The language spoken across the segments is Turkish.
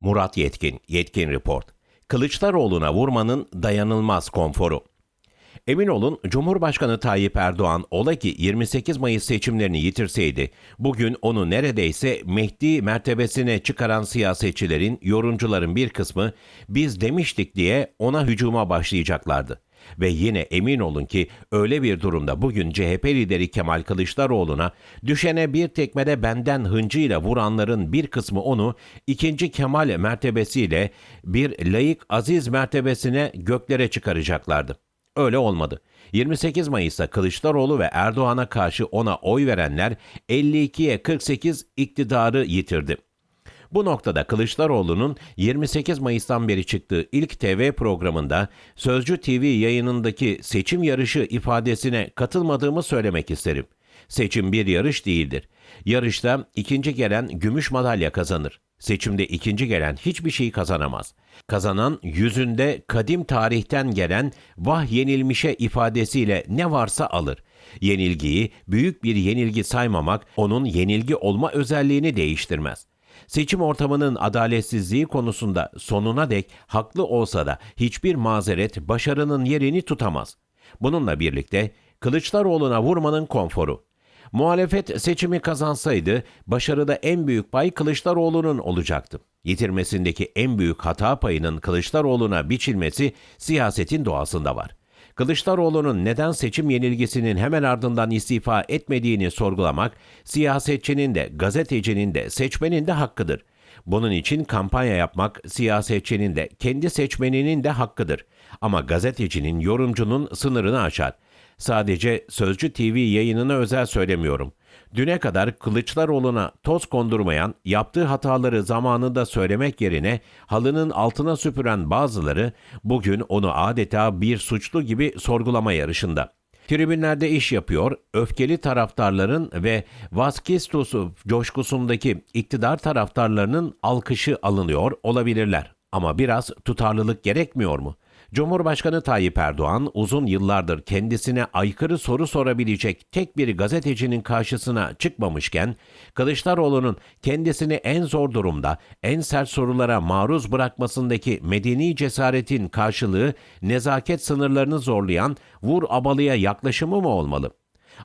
Murat Yetkin, Yetkin Report. Kılıçdaroğlu'na vurmanın dayanılmaz konforu. Emin olun Cumhurbaşkanı Tayyip Erdoğan ola ki 28 Mayıs seçimlerini yitirseydi, bugün onu neredeyse Mehdi mertebesine çıkaran siyasetçilerin, yorumcuların bir kısmı biz demiştik diye ona hücuma başlayacaklardı. Ve yine emin olun ki öyle bir durumda bugün CHP lideri Kemal Kılıçdaroğlu'na düşene bir tekmede benden hıncıyla vuranların bir kısmı onu ikinci Kemal mertebesiyle bir layık aziz mertebesine göklere çıkaracaklardı. Öyle olmadı. 28 Mayıs'ta Kılıçdaroğlu ve Erdoğan'a karşı ona oy verenler 52'ye 48 iktidarı yitirdi. Bu noktada Kılıçdaroğlu'nun 28 Mayıs'tan beri çıktığı ilk TV programında Sözcü TV yayınındaki seçim yarışı ifadesine katılmadığımı söylemek isterim. Seçim bir yarış değildir. Yarışta ikinci gelen gümüş madalya kazanır. Seçimde ikinci gelen hiçbir şey kazanamaz. Kazanan yüzünde kadim tarihten gelen vah yenilmişe ifadesiyle ne varsa alır. Yenilgiyi büyük bir yenilgi saymamak onun yenilgi olma özelliğini değiştirmez. Seçim ortamının adaletsizliği konusunda sonuna dek haklı olsa da hiçbir mazeret başarının yerini tutamaz. Bununla birlikte Kılıçdaroğlu'na vurmanın konforu. Muhalefet seçimi kazansaydı başarıda en büyük pay Kılıçdaroğlu'nun olacaktı. Yitirmesindeki en büyük hata payının Kılıçdaroğlu'na biçilmesi siyasetin doğasında var. Kılıçdaroğlu'nun neden seçim yenilgisinin hemen ardından istifa etmediğini sorgulamak siyasetçinin de, gazetecinin de, seçmenin de hakkıdır. Bunun için kampanya yapmak siyasetçinin de, kendi seçmeninin de hakkıdır. Ama gazetecinin, yorumcunun sınırını aşar. Sadece Sözcü TV yayınına özel söylemiyorum. Düne kadar Kılıçdaroğlu'na toz kondurmayan, yaptığı hataları zamanında söylemek yerine halının altına süpüren bazıları bugün onu adeta bir suçlu gibi sorgulama yarışında. Tribünlerde iş yapıyor, öfkeli taraftarların ve Vaskistosu coşkusundaki iktidar taraftarlarının alkışı alınıyor olabilirler. Ama biraz tutarlılık gerekmiyor mu? Cumhurbaşkanı Tayyip Erdoğan uzun yıllardır kendisine aykırı soru sorabilecek tek bir gazetecinin karşısına çıkmamışken, Kılıçdaroğlu'nun kendisini en zor durumda, en sert sorulara maruz bırakmasındaki medeni cesaretin karşılığı nezaket sınırlarını zorlayan vur abalıya yaklaşımı mı olmalı?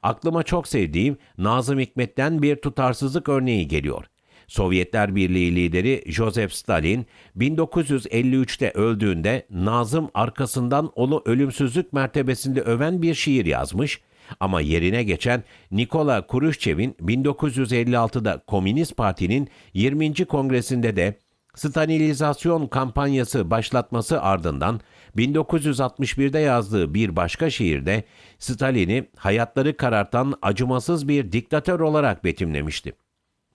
Aklıma çok sevdiğim Nazım Hikmet'ten bir tutarsızlık örneği geliyor. Sovyetler Birliği lideri Joseph Stalin 1953'te öldüğünde Nazım arkasından onu ölümsüzlük mertebesinde öven bir şiir yazmış ama yerine geçen Nikola Khrushchev'in 1956'da Komünist Parti'nin 20. kongresinde de Stalinizasyon kampanyası başlatması ardından 1961'de yazdığı bir başka şiirde Stalin'i hayatları karartan acımasız bir diktatör olarak betimlemişti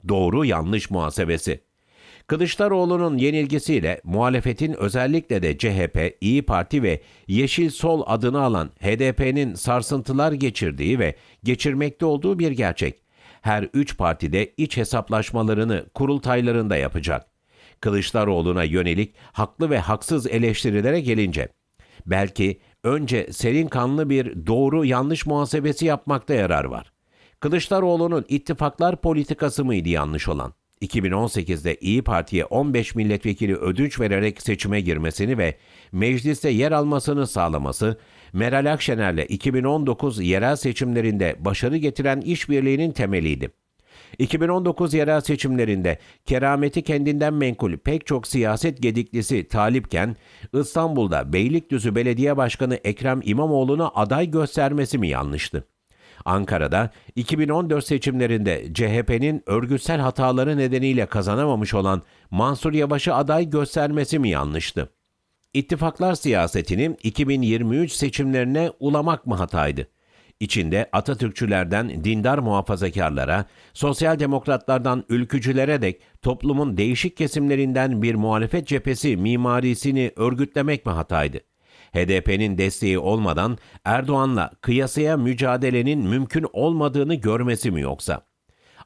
doğru yanlış muhasebesi. Kılıçdaroğlu'nun yenilgisiyle muhalefetin özellikle de CHP, İyi Parti ve Yeşil Sol adını alan HDP'nin sarsıntılar geçirdiği ve geçirmekte olduğu bir gerçek. Her üç partide iç hesaplaşmalarını kurultaylarında yapacak. Kılıçdaroğlu'na yönelik haklı ve haksız eleştirilere gelince, belki önce serin kanlı bir doğru yanlış muhasebesi yapmakta yarar var. Kılıçdaroğlu'nun ittifaklar politikası mıydı yanlış olan? 2018'de İyi Parti'ye 15 milletvekili ödünç vererek seçime girmesini ve mecliste yer almasını sağlaması, Meral Akşener'le 2019 yerel seçimlerinde başarı getiren işbirliğinin temeliydi. 2019 yerel seçimlerinde kerameti kendinden menkul pek çok siyaset gediklisi talipken İstanbul'da Beylikdüzü Belediye Başkanı Ekrem İmamoğlu'na aday göstermesi mi yanlıştı? Ankara'da 2014 seçimlerinde CHP'nin örgütsel hataları nedeniyle kazanamamış olan Mansur Yavaş'ı aday göstermesi mi yanlıştı? İttifaklar siyasetinin 2023 seçimlerine ulamak mı hataydı? İçinde Atatürkçülerden dindar muhafazakarlara, sosyal demokratlardan ülkücülere dek toplumun değişik kesimlerinden bir muhalefet cephesi mimarisini örgütlemek mi hataydı? HDP'nin desteği olmadan Erdoğan'la kıyasaya mücadelenin mümkün olmadığını görmesi mi yoksa?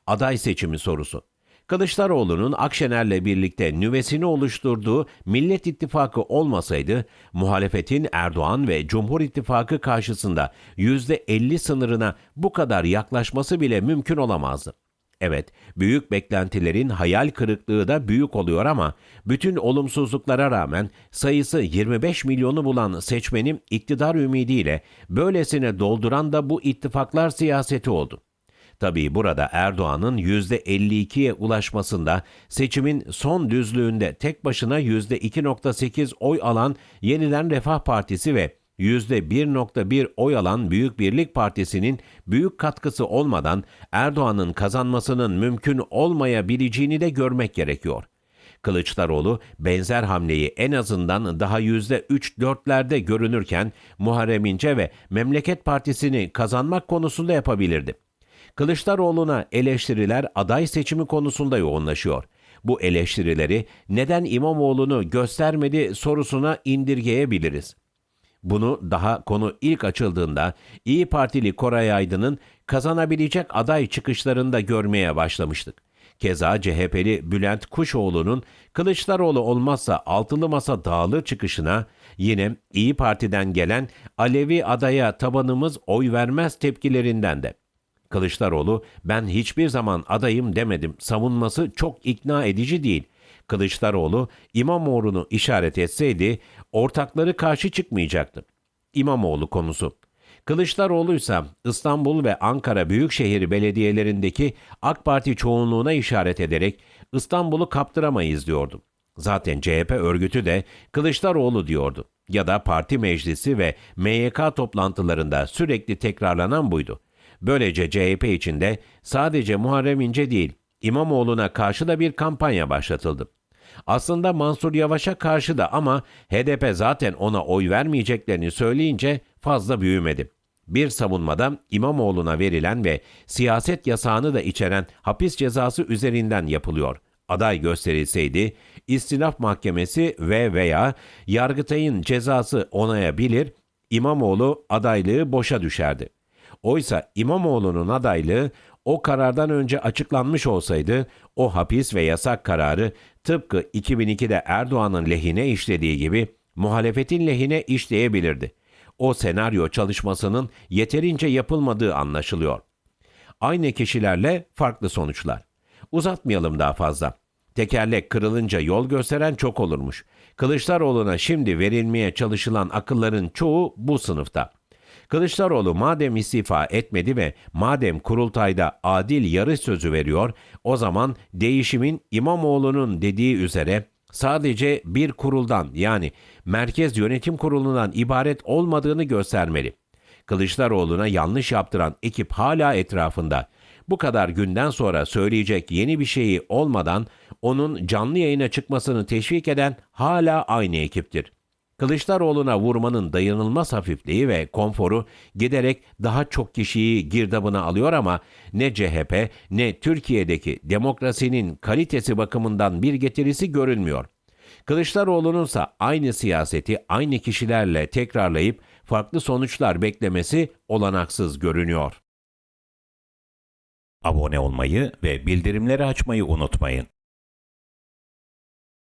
Aday seçimi sorusu. Kılıçdaroğlu'nun Akşener'le birlikte nüvesini oluşturduğu Millet İttifakı olmasaydı, muhalefetin Erdoğan ve Cumhur İttifakı karşısında %50 sınırına bu kadar yaklaşması bile mümkün olamazdı. Evet, büyük beklentilerin hayal kırıklığı da büyük oluyor ama bütün olumsuzluklara rağmen sayısı 25 milyonu bulan seçmenin iktidar ümidiyle böylesine dolduran da bu ittifaklar siyaseti oldu. Tabii burada Erdoğan'ın %52'ye ulaşmasında seçimin son düzlüğünde tek başına %2.8 oy alan Yeniden Refah Partisi ve %1.1 oy alan Büyük Birlik Partisi'nin büyük katkısı olmadan Erdoğan'ın kazanmasının mümkün olmayabileceğini de görmek gerekiyor. Kılıçdaroğlu benzer hamleyi en azından daha %3-4'lerde görünürken Muharrem İnce ve Memleket Partisi'ni kazanmak konusunda yapabilirdi. Kılıçdaroğlu'na eleştiriler aday seçimi konusunda yoğunlaşıyor. Bu eleştirileri neden İmamoğlu'nu göstermedi sorusuna indirgeyebiliriz. Bunu daha konu ilk açıldığında İyi Partili Koray Aydın'ın kazanabilecek aday çıkışlarında görmeye başlamıştık. Keza CHP'li Bülent Kuşoğlu'nun Kılıçdaroğlu olmazsa altılı masa dağılır çıkışına yine İyi Parti'den gelen Alevi adaya tabanımız oy vermez tepkilerinden de. Kılıçdaroğlu ben hiçbir zaman adayım demedim savunması çok ikna edici değil. Kılıçdaroğlu İmamoğlu'nu işaret etseydi ortakları karşı çıkmayacaktı. İmamoğlu konusu. Kılıçdaroğlu ise İstanbul ve Ankara Büyükşehir belediyelerindeki AK Parti çoğunluğuna işaret ederek İstanbul'u kaptıramayız diyordu. Zaten CHP örgütü de Kılıçdaroğlu diyordu. Ya da parti meclisi ve MYK toplantılarında sürekli tekrarlanan buydu. Böylece CHP içinde sadece Muharrem İnce değil, İmamoğlu'na karşı da bir kampanya başlatıldı. Aslında Mansur Yavaş'a karşı da ama HDP zaten ona oy vermeyeceklerini söyleyince fazla büyümedi. Bir savunmada İmamoğlu'na verilen ve siyaset yasağını da içeren hapis cezası üzerinden yapılıyor. Aday gösterilseydi istinaf mahkemesi ve veya Yargıtay'ın cezası onayabilir, İmamoğlu adaylığı boşa düşerdi. Oysa İmamoğlu'nun adaylığı o karardan önce açıklanmış olsaydı o hapis ve yasak kararı tıpkı 2002'de Erdoğan'ın lehine işlediği gibi muhalefetin lehine işleyebilirdi. O senaryo çalışmasının yeterince yapılmadığı anlaşılıyor. Aynı kişilerle farklı sonuçlar. Uzatmayalım daha fazla. Tekerlek kırılınca yol gösteren çok olurmuş. Kılıçdaroğlu'na şimdi verilmeye çalışılan akılların çoğu bu sınıfta. Kılıçdaroğlu madem istifa etmedi ve madem kurultayda adil yarış sözü veriyor, o zaman değişimin İmamoğlu'nun dediği üzere sadece bir kuruldan yani Merkez Yönetim Kurulu'ndan ibaret olmadığını göstermeli. Kılıçdaroğlu'na yanlış yaptıran ekip hala etrafında. Bu kadar günden sonra söyleyecek yeni bir şeyi olmadan onun canlı yayına çıkmasını teşvik eden hala aynı ekiptir. Kılıçdaroğlu'na vurmanın dayanılmaz hafifliği ve konforu giderek daha çok kişiyi girdabına alıyor ama ne CHP ne Türkiye'deki demokrasinin kalitesi bakımından bir getirisi görünmüyor. Kılıçdaroğlu'nun ise aynı siyaseti aynı kişilerle tekrarlayıp farklı sonuçlar beklemesi olanaksız görünüyor. Abone olmayı ve bildirimleri açmayı unutmayın.